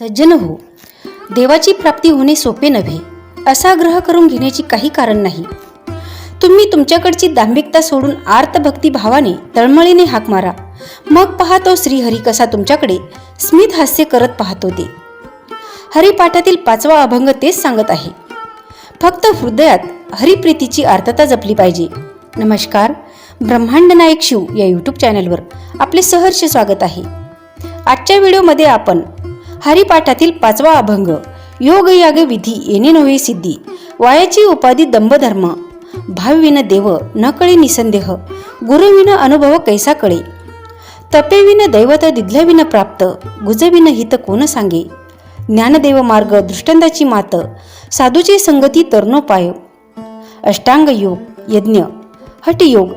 सज्जन हो. देवाची प्राप्ती होणे सोपे नव्हे असा ग्रह करून घेण्याची काही कारण नाही. तुम्ही तुमच्याकडची दांभिकता सोडून आर्त भक्ती भावाने तळमळीने हाक मारा. मग पाहतो श्रीहरी कसा तुमच्याकडे स्मित हास्य करत पाहतो ते. हरिपाठातील पाचवा अभंग तेच सांगत आहे. फक्त हृदयात हरिप्रीतीची आर्तता जपली पाहिजे. नमस्कार ब्रह्मांड नायक शिव या यूट्यूब चॅनलवर आपले सहर्ष स्वागत आहे. आजच्या व्हिडिओमध्ये आपण हरिपाठातील पाचवा अभंग. योग याग विधी येणे नव्हे सिद्धी. वायाची उपाधी दंभधर्म. भाविविन देव न कळे निसंदेह. गुरुविन अनुभव कैसा कळे. तपेविन दैवत दिधल्याविन प्राप्त. गुजविन हित कोण सांगे. ज्ञानदेव मार्ग दृष्टंदाची मात. साधूची संगती तरणोपाय अष्टांग योग यज्ञ. हटयोग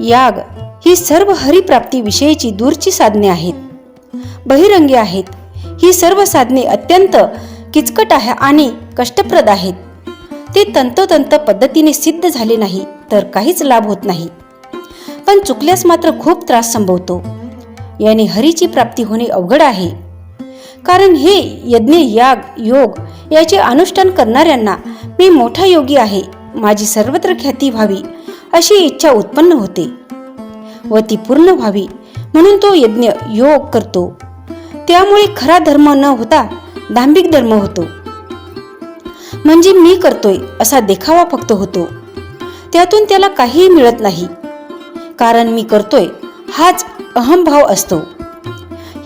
याग ही सर्व हरिप्राप्ती विषयीची दूरची साधने आहेत. बहिरंगी आहेत. ही सर्व साधने अत्यंत किचकट आहे आणि कष्टप्रद आहेत. ते तंतोतंत पद्धतीने सिद्ध झाले नाही तर काहीच लाभ होत नाही. पण चुकल्यास मात्र खूप त्रास संभवतो. याने हरीची प्राप्ती होणे अवघड आहे. कारण हे यज्ञ याग योग याचे अनुष्ठान करणाऱ्यांना मी मोठा योगी आहे माझी सर्वत्र ख्याती व्हावी अशी इच्छा उत्पन्न होते. व ती पूर्ण व्हावी म्हणून तो यज्ञ योग करतो. त्यामुळे खरा धर्म न होता दांभिक धर्म होतो. म्हणजे मी करतोय असा देखावा फक्त होतो. त्यातून त्याला काहीही मिळत नाही. कारण मी करतोय हाच अहमभाव असतो.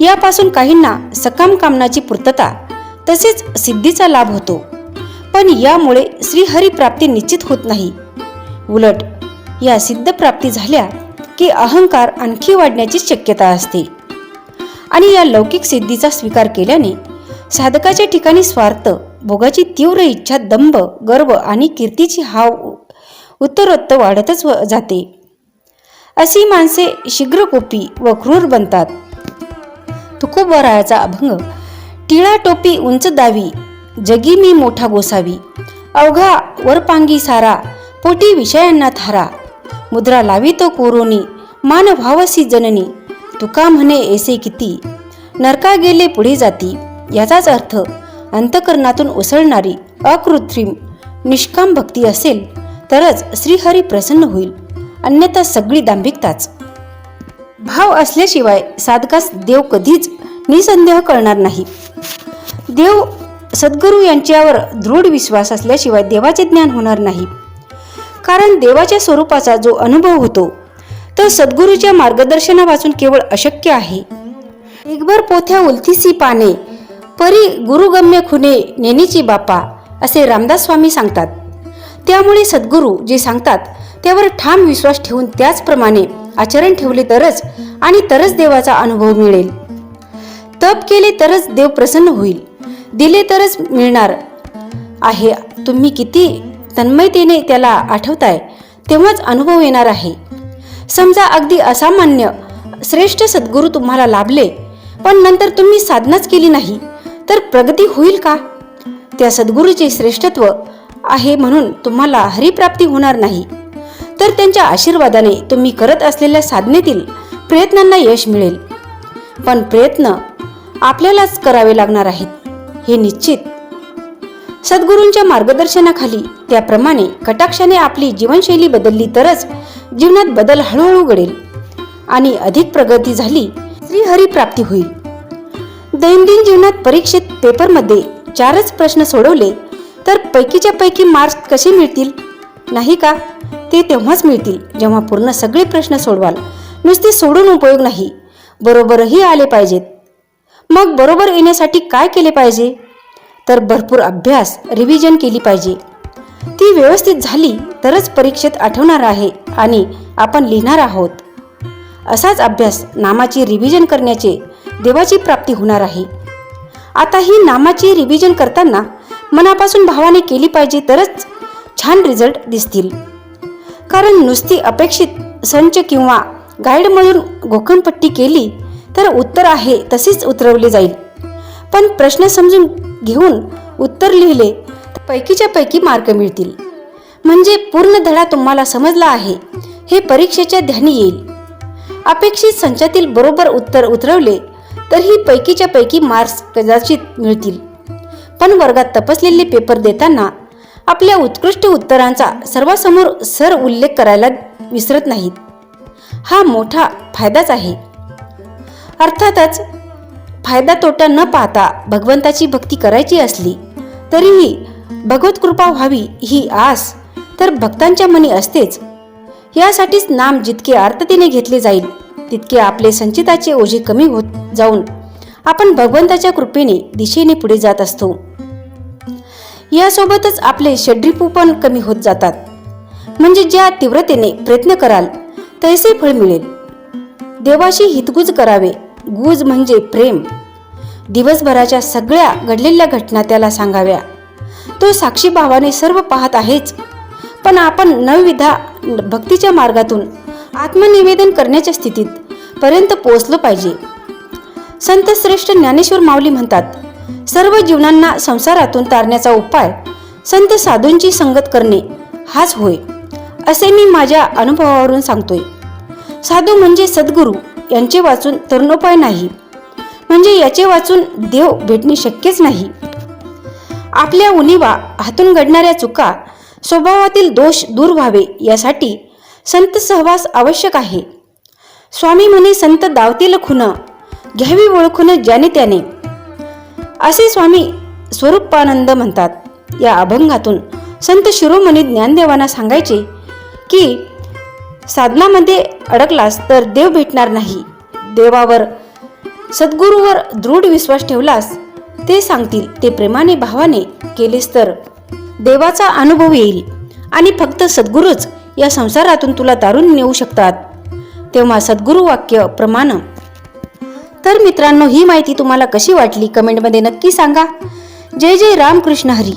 यापासून काहींना सकाम कामनाची पूर्तता तसेच सिद्धीचा लाभ होतो. पण यामुळे श्रीहरी प्राप्ती निश्चित होत नाही. उलट या सिद्ध प्राप्ती झाल्या की अहंकार आणखी वाढण्याची शक्यता असते. आणि या लौकिक सिद्धीचा स्वीकार केल्याने साधकाच्या ठिकाणी स्वार्थ भोगाची तीव्र इच्छा दंभ गर्व आणि कीर्तीची हाव उत्तरोत्तर वाढतच व- जाते. अशी माणसे शीघ्रकोपी व क्रूर बनतात. तुकोबरायाचा अभंग टिळा टोपी उंच दावी जगी मी मोठा गोसावी अवघा वरपांगी सारा पोटी विषयांना थारा मुद्रा लावी तो कोरोनी मान भावसी जननी तुका म्हणे ऐसे किती? नरका गेले पुढे जाती याचाच अर्थ अंतकरणातून उसळणारी अकृत्रिम निष्काम भक्ती असेल तरच श्रीहरी प्रसन्न होईल अन्यथा सगळी दांभिकताच. भाव असल्याशिवाय साधकास देव कधीच निसंदेह करणार नाही. देव सद्गुरू यांच्यावर दृढ विश्वास असल्याशिवाय देवाचे ज्ञान होणार नाही. कारण देवाच्या स्वरूपाचा जो अनुभव होतो तर सद्गुरूच्या मार्गदर्शनापासून केवळ अशक्य आहे. एकभर पोथ्या उलथीसी पाने परी गुरुगम्य खुने नेनीची बापा असे रामदास स्वामी सांगतात. त्यामुळे सद्गुरू जे सांगतात त्यावर ठाम विश्वास ठेवून त्याचप्रमाणे आचरण ठेवले तरच आणि तरच देवाचा अनुभव मिळेल. तप केले तरच देव प्रसन्न होईल दिले तरच मिळणार आहे. तुम्ही किती तन्मयतेने त्याला आठवताय तेव्हाच अनुभव येणार आहे. समजा अगदी असामान्य श्रेष्ठ सद्गुरू तुम्हाला लाभले पण नंतर तुम्ही साधनाच केली नाही तर प्रगती होईल का? त्या सद्गुरूचे श्रेष्ठत्व आहे म्हणून तुम्हाला हरिप्राप्ती होणार नाही. तर त्यांच्या आशीर्वादाने तुम्ही करत असलेल्या साधनेतील प्रयत्नांना यश मिळेल. पण प्रयत्न आपल्यालाच करावे लागणार आहेत हे निश्चित. सद्गुरूंच्या मार्गदर्शनाखाली त्याप्रमाणे कटाक्षाने आपली जीवनशैली बदलली तरच जीवनात बदल हळूहळू घडेल आणि अधिक प्रगती झाली श्रीहरी प्राप्ती होईल. दैनंदिन जीवनात परीक्षेत पेपरमध्ये चारच प्रश्न सोडवले तर पैकीच्या पैकी मार्क्स कसे मिळतील? नाही का? ते तेव्हाच मिळतील जेव्हा पूर्ण सगळे प्रश्न सोडवाल. नुसते सोडून उपयोग नाही. बरोबरही आले पाहिजेत. मग बरोबर येण्यासाठी काय केले पाहिजे? तर भरपूर अभ्यास रिव्हिजन केली पाहिजे. ती व्यवस्थित झाली तरच परीक्षेत आठवणार आहे. आणि आपण लिहिणार आहोत. असाच अभ्यास नामाची रिव्हिजन करण्याचे देवाची प्राप्ती होणार आहे. आता ही नामाची रिव्हिजन करताना मनापासून भावाने केली पाहिजे तरच छान रिझल्ट दिसतील. कारण नुसती अपेक्षित संच किंवा गाईडमधून गोकणपट्टी केली तर उत्तर आहे तसेच उतरवले जाईल. पण प्रश्न समजून घेऊन उत्तर लिहिले तर पैकीच्या पैकी मार्क मिळतील. म्हणजे पूर्ण धडा तुम्हाला समजला आहे. हे परीक्षेच्या ध्यानी येईल. अपेक्षित संचातील बरोबर उत्तर उतरवले तर ही पैकीच्या पैकी मार्क्स कदाचित मिळतील. पण वर्गात तपसलेले पेपर देताना आपल्या उत्कृष्ट उत्तरांचा सर्वांसमोर सर उल्लेख करायला विसरत नाहीत. हा मोठा फायदाच आहे. अर्थातच फायदा तोटा न पाहता भगवंताची भक्ती करायची असली तरीही भगवत कृपा व्हावी ही आस तर भक्तांच्या मनी असतेच. यासाठीच नाम जितके आर्ततेने घेतले जाईल तितके आपले संचिताचे ओझे कमी होत जाऊन आपण भगवंताच्या कृपेने दिशेने पुढे जात असतो. यासोबतच आपले षड्रिपू पण कमी होत जातात. म्हणजे ज्या तीव्रतेने प्रयत्न कराल तैसे फळ मिळेल. देवाशी हितगुज करावे गुज म्हणजे प्रेम. दिवसभराच्या सगळ्या घडलेल्या घटना त्याला सांगाव्या. तो साक्षी भावाने सर्व पाहत आहेच. पण आपण नवविधा भक्तीच्या मार्गातून आत्मनिवेदन करण्याच्या स्थितीत पर्यंत पोहोचलो पाहिजे. संत श्रेष्ठ ज्ञानेश्वर माऊली म्हणतात सर्व जीवनांना संसारातून तारण्याचा उपाय संत साधूंची संगत करणे हाच होय असे मी माझ्या अनुभवावरून सांगतोय. साधू म्हणजे सद्गुरू यांचे वाचून तरुणोपाय नाही. म्हणजे याचे वाचून देव भेटणे शक्यच नाही. आपल्या उणीवा हातून घडणाऱ्या चुका स्वभावातील दोष दूर व्हावे यासाठी संत सहवास आवश्यक आहे. स्वामी म्हणे संत दावतील खुन घ्यावी ओळखून ज्याने त्याने. असे स्वामी स्वरूपानंद म्हणतात. या अभंगातून संत शिरोमणी ज्ञानदेवांना सांगायचे की साधनामध्ये अडकलास तर देव भेटणार नाही. देवावर सद्गुरूवर दृढ विश्वास ठेवलास ते सांगतील ते प्रेमाने भावाने केलेस तर. देवाचा अनुभव येईल. आणि फक्त सद्गुरूच या संसारातून तुला तारून नेऊ शकतात. तेव्हा सद्गुरू वाक्य प्रमाण. तर मित्रांनो ही माहिती तुम्हाला कशी वाटली? कमेंटमध्ये नक्की सांगा. जय जय रामकृष्ण हरी.